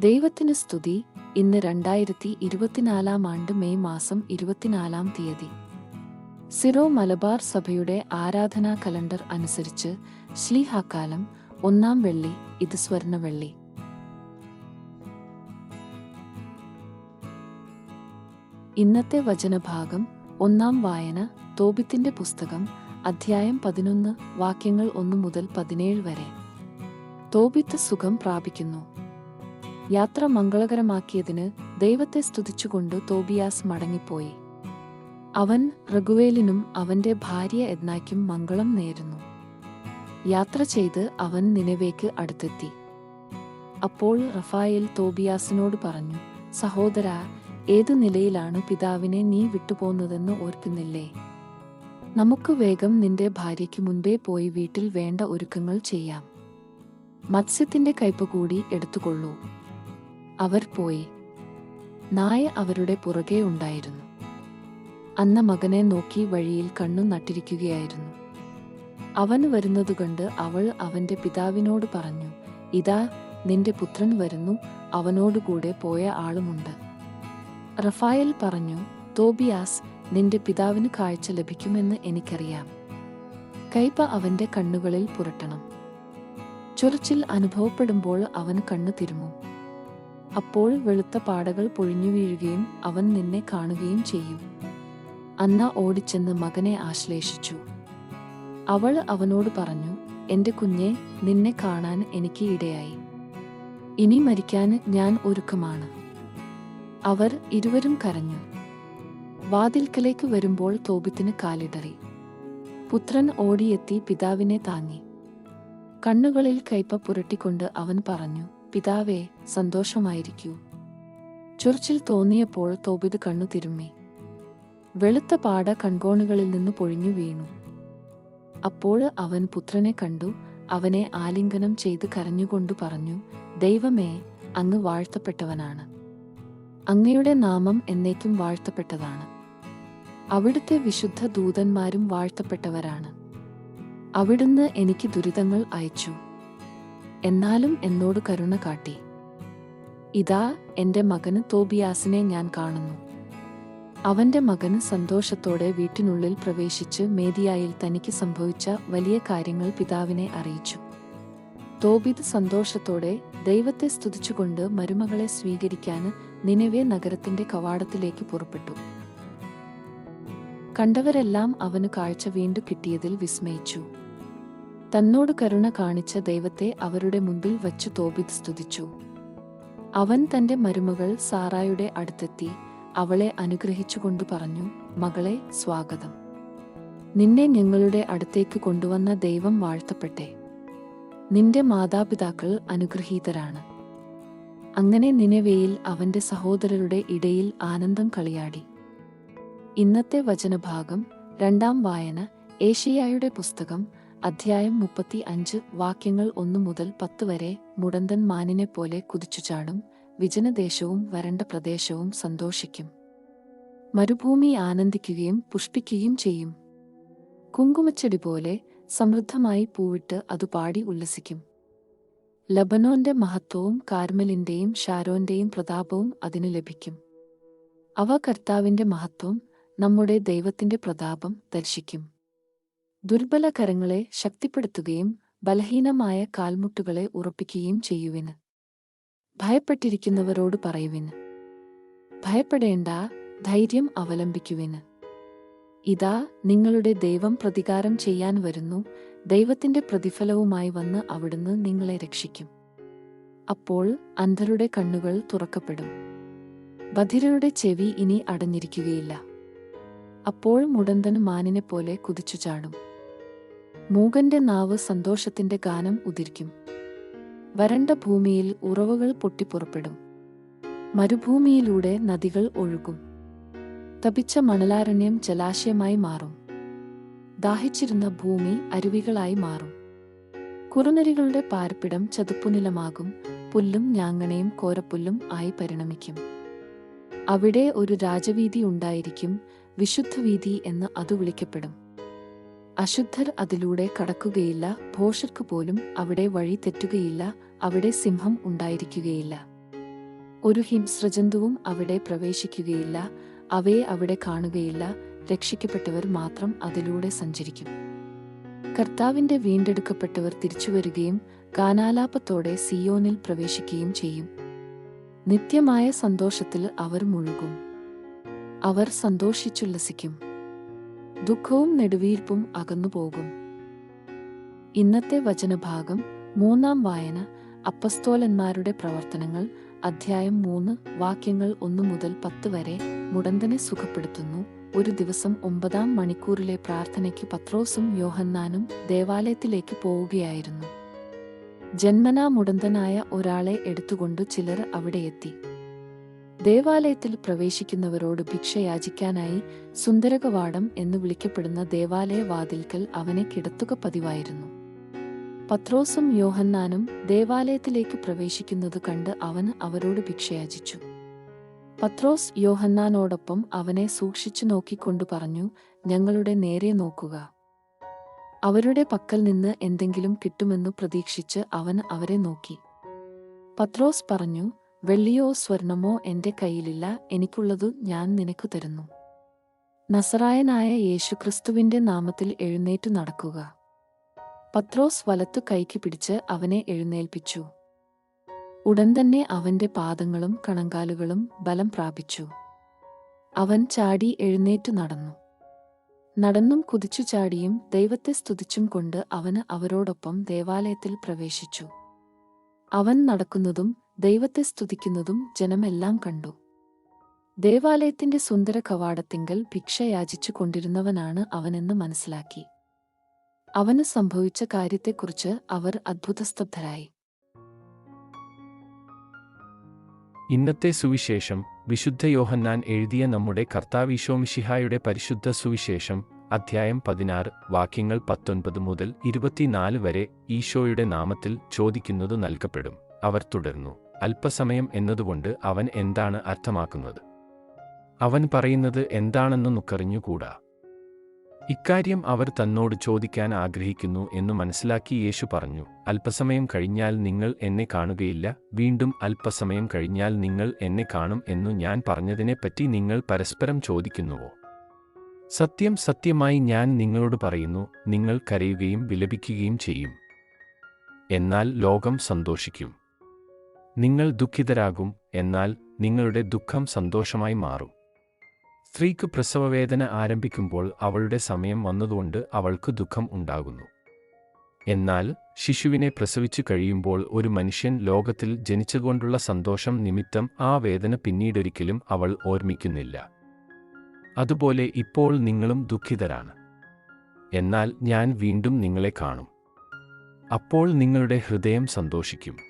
ദൈവത്തിന് സ്തുതി. ഇന്ന് രണ്ടായിരത്തി ഇരുപത്തിനാലാം ആണ്ട് മെയ് മാസം ഇരുപത്തിനാലാം തീയതി. സിറോ മലബാർ സഭയുടെ ആരാധനാ കലണ്ടർ അനുസരിച്ച് ശ്ലീഹാക്കാലം ഒന്നാം വെള്ളി ഇത് സ്വർണവെള്ളി. ഇന്നത്തെ വചനഭാഗം ഒന്നാം വായന തോബിത്തിന്റെ പുസ്തകം അധ്യായം പതിനൊന്ന് വാക്യങ്ങൾ ഒന്നു മുതൽ പതിനേഴ് വരെ. തോബിത്ത് സുഖം പ്രാപിക്കുന്നു. യാത്ര മംഗളകരമാക്കിയതിന് ദൈവത്തെ സ്തുതിച്ചുകൊണ്ട് തോബിയാസ് മടങ്ങിപ്പോയി. അവൻ റഘുവേലിനും അവന്റെ ഭാര്യ എദ്നായ്ക്കും മംഗളം നേരുന്നു. യാത്ര ചെയ്ത് അവൻ നിലവേക്ക് അടുത്തെത്തി. അപ്പോൾ റഫായേൽ തോബിയാസിനോട് പറഞ്ഞു സഹോദര ഏതു നിലയിലാണ് പിതാവിനെ നീ വിട്ടുപോകുന്നതെന്ന് ഓർക്കുന്നില്ലേ? നമുക്ക് വേഗം നിന്റെ ഭാര്യയ്ക്ക് മുൻപേ പോയി വീട്ടിൽ വേണ്ട ഒരുക്കങ്ങൾ ചെയ്യാം. മത്സ്യത്തിന്റെ കയ്പ് കൂടി എടുത്തുകൊള്ളൂ. അവർ പോയി. നായ അവരുടെ പുറകെ ഉണ്ടായിരുന്നു. അന്ന മകനെ നോക്കി വഴിയിൽ കണ്ണു നട്ടിരിക്കുകയായിരുന്നു. അവൻ വരുന്നത് കണ്ട് അവൾ അവന്റെ പിതാവിനോട് പറഞ്ഞു ഇതാ നിന്റെ പുത്രൻ വരുന്നു അവനോടുകൂടെ പോയ ആളുമുണ്ട്. റഫായൽ പറഞ്ഞു തോബിയാസ് നിന്റെ പിതാവിന് കാഴ്ച ലഭിക്കുമെന്ന് എനിക്കറിയാം. കൈപ്പ അവന്റെ കണ്ണുകളിൽ പുരട്ടണം. ചൊറിച്ചിൽ അനുഭവപ്പെടുമ്പോൾ അവൻ കണ്ണു തിരുമും. അപ്പോൾ വെളുത്ത പാടകൾ പൊഴിഞ്ഞു വീഴുകയും അവൻ നിന്നെ കാണുകയും ചെയ്യും. അന്ന ഓടിച്ചെന്ന് മകനെ ആശ്ലേഷിച്ചു. അവൾ അവനോട് പറഞ്ഞു എന്റെ കുഞ്ഞെ നിന്നെ കാണാൻ എനിക്ക് ഇടയായി. ഇനി മരിക്കാൻ ഞാൻ ഒരുക്കമാണ്. അവർ ഇരുവരും കരഞ്ഞു. വാതിൽക്കലേക്ക് വരുമ്പോൾ തോബിത്തിന് കാലിടറി. പുത്രൻ ഓടിയെത്തി പിതാവിനെ താങ്ങി. കണ്ണുകളിൽ കൈപ്പ പുരട്ടിക്കൊണ്ട് അവൻ പറഞ്ഞു പിതാവേ സന്തോഷമായിരിക്കൂ. ചുർച്ചിൽ തോന്നിയപ്പോൾ തോബിത് കണ്ണു തിരുമ്മി. വെളുത്ത പാട കൺകോണുകളിൽ നിന്ന് പൊഴിഞ്ഞു വീണു. അപ്പോൾ അവൻ പുത്രനെ കണ്ടു അവനെ ആലിംഗനം ചെയ്ത് കരഞ്ഞുകൊണ്ട് പറഞ്ഞു ദൈവമേ അങ്ങ് വാഴ്ത്തപ്പെട്ടവനാണ്. അങ്ങയുടെ നാമം എന്നേക്കും വാഴ്ത്തപ്പെട്ടതാണ്. അവിടുത്തെ വിശുദ്ധ ദൂതന്മാരും വാഴ്ത്തപ്പെട്ടവരാണ്. അവിടുന്ന് എനിക്ക് ദുരിതങ്ങൾ അയച്ചു. എന്നാലും എന്നോട് കരുണ കാട്ടി. ഇതാ എന്റെ മകന് തോബിയാസിനെ ഞാൻ കാണുന്നു. അവന്റെ മകന് സന്തോഷത്തോടെ വീട്ടിനുള്ളിൽ പ്രവേശിച്ച് മേദിയായിൽ തനിക്ക് സംഭവിച്ച വലിയ കാര്യങ്ങൾ പിതാവിനെ അറിയിച്ചു. തോബിത് സന്തോഷത്തോടെ ദൈവത്തെ സ്തുതിച്ചുകൊണ്ട് മരുമകളെ സ്വീകരിക്കാൻ നിലവേ നഗരത്തിന്റെ കവാടത്തിലേക്ക് പുറപ്പെട്ടു. കണ്ടവരെല്ലാം അവന് കാഴ്ച വീണ്ടും കിട്ടിയതിൽ വിസ്മയിച്ചു. തന്നോട് കരുണ കാണിച്ച ദൈവത്തെ അവരുടെ മുമ്പിൽ വച്ചു തോബിത് സ്തുതിച്ചു. അവൻ തന്റെ മരുമകൾ സാറായുടെ അടുത്തെത്തി അവളെ അനുഗ്രഹിച്ചുകൊണ്ട് പറഞ്ഞു മകളെ സ്വാഗതം. നിന്നെ ഞങ്ങളുടെ അടുത്തേക്ക് കൊണ്ടുവന്ന ദൈവം വാഴ്ത്തപ്പെട്ടെ. നിന്റെ മാതാപിതാക്കൾ അനുഗ്രഹീതരാണ്. അങ്ങനെ നിനവേയിൽ അവന്റെ സഹോദരരുടെ ഇടയിൽ ആനന്ദം കളിയാടി. ഇന്നത്തെ വചനഭാഗം രണ്ടാം വായന ഏഷ്യായുടെ പുസ്തകം അധ്യായം മുപ്പത്തി അഞ്ച് വാക്യങ്ങൾ ഒന്നു മുതൽ പത്ത് വരെ മുടന്തൻ മാനിനെ പോലെ കുതിച്ചു ചാടും വിജനദേശവും വരണ്ട പ്രദേശവും സന്തോഷിക്കും. മരുഭൂമി ആനന്ദിക്കുകയും പുഷ്പിക്കുകയും ചെയ്യും. കുങ്കുമച്ചെടി പോലെ സമൃദ്ധമായി പൂവിട്ട് അത് പാടി ഉല്ലസിക്കും. ലബനോന്റെ മഹത്വവും കാർമലിന്റെയും ഷാരോന്റെയും പ്രതാപവും അതിനു ലഭിക്കും. അവ കർത്താവിന്റെ മഹത്വം നമ്മുടെ ദൈവത്തിന്റെ പ്രതാപം ദർശിക്കും. ദുർബല കരങ്ങളെ ശക്തിപ്പെടുത്തുകയും ബലഹീനമായ കാൽമുട്ടുകളെ ഉറപ്പിക്കുകയും ചെയ്യുവിന് ഭയപ്പെട്ടിരിക്കുന്നവരോട് പറയുവിന് ഭയപ്പെടേണ്ട ധൈര്യം അവലംബിക്കുവിന് ഇതാ നിങ്ങളുടെ ദൈവം പ്രതികാരം ചെയ്യാൻ വരുന്നു ദൈവത്തിന്റെ പ്രതിഫലവുമായി വന്ന് അവിടുന്ന് നിങ്ങളെ രക്ഷിക്കും. അപ്പോൾ അന്ധരുടെ കണ്ണുകൾ തുറക്കപ്പെടും. ബധിരരുടെ ചെവി ഇനി അടഞ്ഞിരിക്കുകയില്ല. അപ്പോൾ ഉടന്തന് മാനിനെ പോലെ കുതിച്ചു ചാടും. മൂകന്റെ നാവ് സന്തോഷത്തിന്റെ ഗാനം ഉതിരിക്കും വരണ്ട ഭൂമിയിൽ ഉറവുകൾ പൊട്ടിപ്പുറപ്പെടും മരുഭൂമിയിലൂടെ നദികൾ ഒഴുകും. തപിച്ച മണലാരണ്യം ജലാശയമായി മാറും. ദാഹിച്ചിരുന്ന ഭൂമി അരുവികളായി മാറും. കുറുനരികളുടെ പാർപ്പിടം ചതുപ്പുനിലമാകും പുല്ലും ഞാങ്ങണയും കോരപ്പുല്ലും ആയി പരിണമിക്കും. അവിടെ ഒരു രാജവീതി ഉണ്ടായിരിക്കും. വിശുദ്ധവീതി എന്ന് അത് വിളിക്കപ്പെടും. അശുദ്ധർ അതിലൂടെ കടക്കുകയില്ല ഭോഷർക്ക് പോലും അവിടെ വഴി തെറ്റുകയില്ല അവിടെ സിംഹം ഉണ്ടായിരിക്കുകയില്ല. ഒരു ഹിംസ്രജന്തുവും അവിടെ പ്രവേശിക്കുകയില്ല അവയെ അവിടെ കാണുകയില്ല രക്ഷിക്കപ്പെട്ടവർ മാത്രം അതിലൂടെ സഞ്ചരിക്കും. കർത്താവിന്റെ വീണ്ടെടുക്കപ്പെട്ടവർ തിരിച്ചുവരികയും ഗാനാലാപത്തോടെ സിയോനിൽ പ്രവേശിക്കുകയും ചെയ്യും. നിത്യമായ സന്തോഷത്തിൽ അവർ മുഴുകും. അവർ സന്തോഷിച്ചുല്ലസിക്കും ദുഃഖവും നെടുവീർപ്പും അകന്നുപോകും. ഇന്നത്തെ വചനഭാഗം മൂന്നാം വായന അപ്പസ്തോലന്മാരുടെ പ്രവർത്തനങ്ങൾ അധ്യായം മൂന്ന് വാക്യങ്ങൾ ഒന്നു മുതൽ പത്ത് വരെ മുടന്തനെ സുഖപ്പെടുത്തുന്നു. ഒരു ദിവസം ഒമ്പതാം മണിക്കൂറിലെ പ്രാർത്ഥനയ്ക്ക് പത്രോസും യോഹന്നാനും ദേവാലയത്തിലേക്ക് പോവുകയായിരുന്നു. ജന്മനാ മുടന്തനായ ഒരാളെ എടുത്തുകൊണ്ട് ചിലർ അവിടെയെത്തി ദേവാലയത്തിൽ പ്രവേശിക്കുന്നവരോട് ഭിക്ഷ യാചിക്കാനായി സുന്ദരകവാടം എന്ന് വിളിക്കപ്പെടുന്ന ദേവാലയ വാതിൽക്കൽ അവനെ കിടത്തുക പതിവായിരുന്നു. പത്രോസും യോഹന്നാനും ദേവാലയത്തിലേക്ക് പ്രവേശിക്കുന്നത് കണ്ട് അവന് അവരോട് ഭിക്ഷയാചിച്ചു. പത്രോസ് യോഹന്നാനോടൊപ്പം അവനെ സൂക്ഷിച്ചു നോക്കിക്കൊണ്ടു പറഞ്ഞു ഞങ്ങളുടെ നേരെ നോക്കുക. അവരുടെ പക്കൽ നിന്ന് എന്തെങ്കിലും കിട്ടുമെന്നു പ്രതീക്ഷിച്ച് അവൻ അവരെ നോക്കി. പത്രോസ് പറഞ്ഞു വെള്ളിയോ സ്വർണമോ എന്റെ കയ്യിലില്ല എനിക്കുള്ളതു ഞാൻ നിനക്കു തരുന്നു. നസറായനായ യേശുക്രിസ്തുവിന്റെ നാമത്തിൽ എഴുന്നേറ്റു നടക്കുക. പത്രോസ് വലത്തു കൈക്ക് പിടിച്ച് അവനെ എഴുന്നേൽപ്പിച്ചു. ഉടൻ തന്നെ അവന്റെ പാദങ്ങളും കണങ്കാലുകളും ബലം പ്രാപിച്ചു. അവൻ ചാടി എഴുന്നേറ്റു നടന്നു. നടന്നും കുതിച്ചു ചാടിയും ദൈവത്തെ സ്തുതിച്ചും കൊണ്ട് അവന് അവരോടൊപ്പം ദേവാലയത്തിൽ പ്രവേശിച്ചു. അവൻ നടക്കുന്നതും ദൈവത്തെ സ്തുതിക്കുന്നതും ജനമെല്ലാം കണ്ടു. ദേവാലയത്തിന്റെ സുന്ദര കവാടത്തിങ്കൽ ഭിക്ഷ യാചിച്ചു കൊണ്ടിരുന്നവനാണ് അവനെന്ന് മനസ്സിലാക്കി. അവന് സംഭവിച്ച കാര്യത്തെക്കുറിച്ച് അവർ അത്ഭുതസ്തബ്ധരായി. ഇന്നത്തെ സുവിശേഷം വിശുദ്ധ യോഹന്നാൻ എഴുതിയ നമ്മുടെ കർത്താവിശോമിഷിഹായുടെ പരിശുദ്ധ സുവിശേഷം അധ്യായം പതിനാറ് വാക്യങ്ങൾ പത്തൊൻപത് മുതൽ ഇരുപത്തിനാല് വരെ ഈശോയുടെ നാമത്തിൽ ചോദിക്കുന്നത് നൽകപ്പെടും. അവർ തുടർന്നു. അല്പസമയം എന്നതുകൊണ്ട് അവൻ എന്താണ് അർത്ഥമാക്കുന്നത്? അവൻ പറയുന്നത് എന്താണെന്ന് നുക്കറിഞ്ഞുകൂടാ. ഇക്കാര്യം അവർ തന്നോട് ചോദിക്കാൻ ആഗ്രഹിക്കുന്നു എന്നു മനസ്സിലാക്കി യേശു പറഞ്ഞു അല്പസമയം കഴിഞ്ഞാൽ നിങ്ങൾ എന്നെ കാണുകയില്ല വീണ്ടും അല്പസമയം കഴിഞ്ഞാൽ നിങ്ങൾ എന്നെ കാണും എന്നു ഞാൻ പറഞ്ഞതിനെപ്പറ്റി നിങ്ങൾ പരസ്പരം ചോദിക്കുന്നുവോ? സത്യം സത്യമായി ഞാൻ നിങ്ങളോട് പറയുന്നു നിങ്ങൾ കരയുകയും വിലപിക്കുകയും ചെയ്യും. എന്നാൽ ലോകം സന്തോഷിക്കും. നിങ്ങൾ ദുഃഖിതരാകും എന്നാൽ നിങ്ങളുടെ ദുഃഖം സന്തോഷമായി മാറും. സ്ത്രീക്ക് പ്രസവവേദന ആരംഭിക്കുമ്പോൾ അവളുടെ സമയം വന്നതുകൊണ്ട് അവൾക്ക് ദുഃഖം ഉണ്ടാകുന്നു. എന്നാൽ ശിശുവിനെ പ്രസവിച്ചു കഴിയുമ്പോൾ ഒരു മനുഷ്യൻ ലോകത്തിൽ ജനിച്ചതുകൊണ്ടുള്ള സന്തോഷം നിമിത്തം ആ വേദന പിന്നീടൊരിക്കലും അവൾ ഓർമ്മിക്കുന്നില്ല. അതുപോലെ ഇപ്പോൾ നിങ്ങളും ദുഃഖിതരാണ്. എന്നാൽ ഞാൻ വീണ്ടും നിങ്ങളെ കാണും. അപ്പോൾ നിങ്ങളുടെ ഹൃദയം സന്തോഷിക്കും.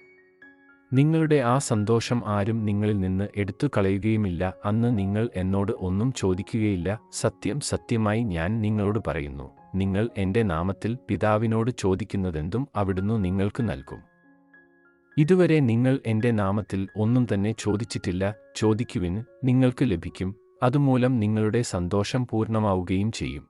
നിങ്ങളുടെ ആ സന്തോഷം ആരും നിങ്ങളിൽ നിന്ന് എടുത്തു കളയുകയുമില്ല. അന്ന് നിങ്ങൾ എന്നോട് ഒന്നും ചോദിക്കുകയില്ല. സത്യം സത്യമായി ഞാൻ നിങ്ങളോട് പറയുന്നു. നിങ്ങൾ എന്റെ നാമത്തിൽ പിതാവിനോട് ചോദിക്കുന്നതെന്തും അവിടുന്ന് നിങ്ങൾക്ക് നൽകും. ഇതുവരെ നിങ്ങൾ എന്റെ നാമത്തിൽ ഒന്നും തന്നെ ചോദിച്ചിട്ടില്ല. ചോദിക്കുവിന് നിങ്ങൾക്ക് ലഭിക്കും. അതുമൂലം നിങ്ങളുടെ സന്തോഷം പൂർണമാവുകയും ചെയ്യും.